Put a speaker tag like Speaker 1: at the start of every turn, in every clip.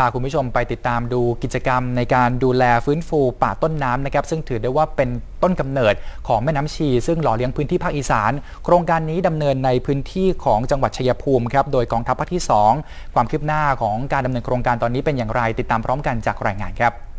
Speaker 1: พาคุณผู้ชมไปติดตามดูกิจกรรมในการดูแลฟื้นฟูป่าต้นน้ำนะครับซึ่งถือได้ว่าเป็นต้นกำเนิดของแม่น้ำชี ซึ่งหล่อเลี้ยงพื้นที่ภาคอีสาน โครงการนี้ดำเนินในพื้นที่ของจังหวัดชัยภูมิครับโดยกองทัพภาคที่ 2 ความคืบหน้าของการดำเนินโครงการตอนนี้เป็นอย่างไร ติดตามพร้อมกันจากรายงานครับ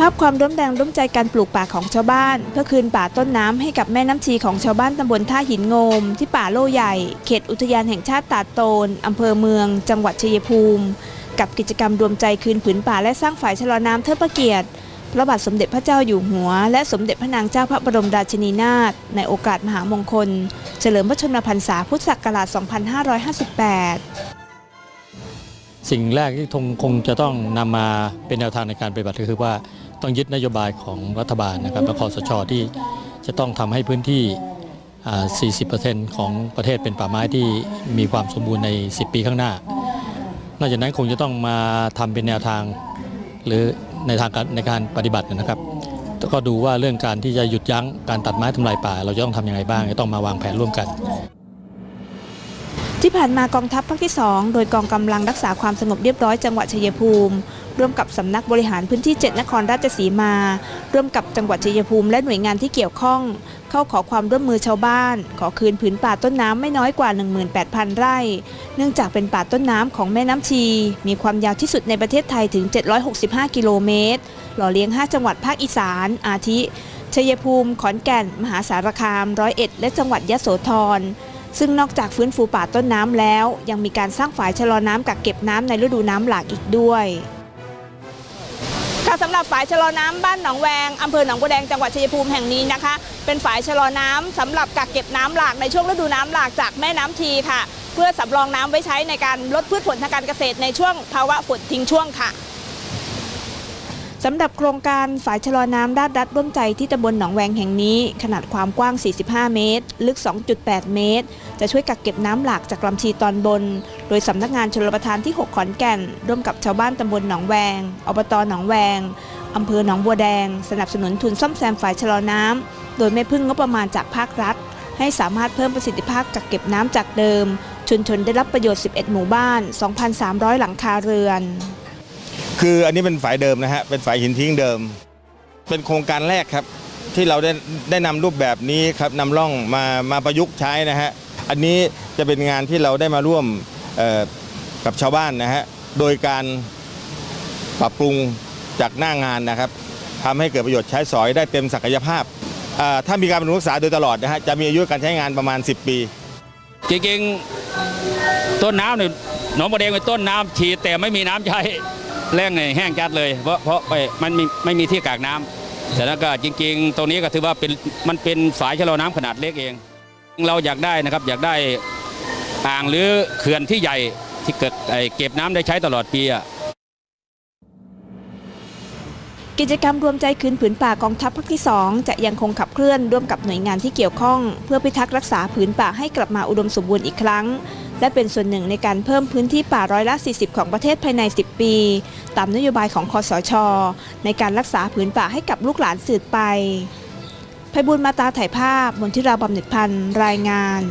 Speaker 2: ภาพความร่วมแรงร่วมใจการปลูกป่าของชาวบ้าน เพื่อคืนป่าต้นน้ำให้กับแม่น้ำชีของชาวบ้านตำบลท่าหินโงม ที่ป่าโลใหญ่ เขตอุทยานแห่งชาติตาดโตนอำเภอเมือง จังหวัดชัยภูมิ กับกิจกรรมรวมใจคืนผืนป่าและสร้างฝ่ายชะลอน้ำเทิดพระเกียรติพระบาทสมเด็จพระเจ้าอยู่หัว และสมเด็จพระนางเจ้าพระบรมราชินีนาถในโอกาสมหามงคล เฉลิมพระชนมพรรษาพุทธศักราช 2558
Speaker 3: สิ่งแรกที่คงคงจะต้องนำมาเป็นแนวทางในการปฏิบัติก็คือว่าต้องยึดนโยบายของรัฐบาลนะครับและคอสชที่จะต้องทำให้พื้นที่ 40%ของประเทศเป็นป่าไม้ที่มีความสมบูรณ์ใน 10 ปีข้างหน้านอกจากนั้นคงจะต้องมาทำเป็นแนวทาง หรือในทางการในการปฏิบัตินะครับ ก็ดูว่าเรื่องการที่จะหยุดยั้งการตัดไม้ทำลายป่า เราจะต้องทำยังไงบ้าง จะต้องมาวางแผนร่วมกัน
Speaker 2: ที่ผ่านมากองทัพภาคที่ 2 โดยกองกำลังรักษาความสงบเรียบร้อยจังหวัดชัยภูมิ ร่วมกับสำนักบริหารพื้นที่ 7 นครราชสีมา ร่วมกับจังหวัดชัยภูมิและหน่วยงานที่เกี่ยวข้อง เข้าขอความร่วมมือชาวบ้าน ขอคืนผืนป่าต้นน้ำไม่น้อยกว่า 18,000 ไร่ เนื่องจากเป็นป่าต้นน้ำของแม่น้ำชี มีความยาวที่สุดในประเทศไทยถึง 765 กิโลเมตร หล่อเลี้ยง 5 จังหวัดภาคอีสาน อาทิชัยภูมิ ขอนแก่น มหาสารคาม ร้อยเอ็ด และจังหวัดยะโสธร ซึ่งนอกจากฟื้นฟูป่าต้นน้ำแล้ว ยังมีการสร้างฝายชะลอน้ำกักเก็บน้ำในฤดูน้ำหลากอีกด้วยค่ะสำหรับฝายชะลอน้ำบ้านหนองแวงอำเภอหนองบัวแดงจังหวัดชัยภูมิแห่งนี้นะคะ เป็นฝายชะลอน้ำสำหรับกักเก็บน้ำหลากในช่วงฤดูน้ำหลากจากแม่น้ำทีค่ะ เพื่อสำรองน้ำไว้ใช้ในการลดพืชผลทางการเกษตรในช่วงภาวะฝนทิ้งช่วงค่ะ สำหรับโครงการฝายชะลอน้ำด้านรัฐร่วมใจที่ตำบลหนองแวงแห่งนี้ ขนาดความกว้าง 45 เมตร ลึก 2.8 เมตร จะช่วยกักเก็บน้ำหลากจากลำชีตอนบน โดยสำนักงานชลประทานที่ 6 ขอนแก่น ร่วมกับชาวบ้านตำบลหนองแวง อบตหนองแวงอำเภอหนองบัวแดง สนับสนุนทุนซ่อมแซมฝายชะลอน้ำโดยไม่พึ่งงบประมาณจากภาครัฐ ให้สามารถเพิ่มประสิทธิภาพกักเก็บน้ำจากเดิม ชุมชนได้รับประโยชน์ 11 หมู่บ้าน 2,300 หลังคาเรือน
Speaker 4: คืออันนี้เป็นฝายเดิมนะฮะ เป็นฝายหินทิ้งเดิม เป็นโครงการแรกครับ ที่เราได้ได้นำรูปแบบนี้ครับนำร่องมามาประยุกต์ใช้นะฮะ อันนี้จะเป็นงานที่เราได้มาร่วมกับชาวบ้านนะฮะ โดยการปรับปรุงจากหน้างานนะครับทำให้เกิดประโยชน์ใช้สอยได้เต็มศักยภาพ ถ้ามีการบำรุงรักษาโดยตลอดนะฮะ จะมีอายุการใช้งานประมาณ 10 ปี
Speaker 5: จริงๆ ต้นน้ำเนี่ยหนองบัวแดงเป็นต้นน้ำฉีดแต่ไม่มีน้ำใช้ แรงเนี่ยแห้งจัดเลย เพราะเพราะไมันมีไม่มีที่กากน้ำแต่แล้วก็จริง ๆ ตรงนี้ก็ถือว่าเป็นมันเป็นฝายชะลอน้ำขนาดเล็กเอง เราอยากได้นะครับอยากได้อ่างหรือเขื่อนที่ใหญ่ที่เกิดเก็บน้ำได้ใช้ตลอดปีอะ
Speaker 2: กิจกรรมรวมใจคืนผืนป่ากองทัพภาคที่ 2 จะยังคงขับเคลื่อนร่วมกับหน่วยงานที่เกี่ยวข้อง เพื่อพิทักษ์รักษาผืนป่าให้กลับมาอุดมสมบูรณ์อีกครั้ง และเป็นส่วนหนึ่งในการเพิ่มพื้นที่ป่าร้อยละ 40 ของประเทศภายใน 10 ปี ตามนโยบายของคอสช ในการรักษาผืนป่าให้กับลูกหลานสืบไปภัยบุญมาตาถ่ายภาพมนทิราบำเหน็จพันธ์รายงาน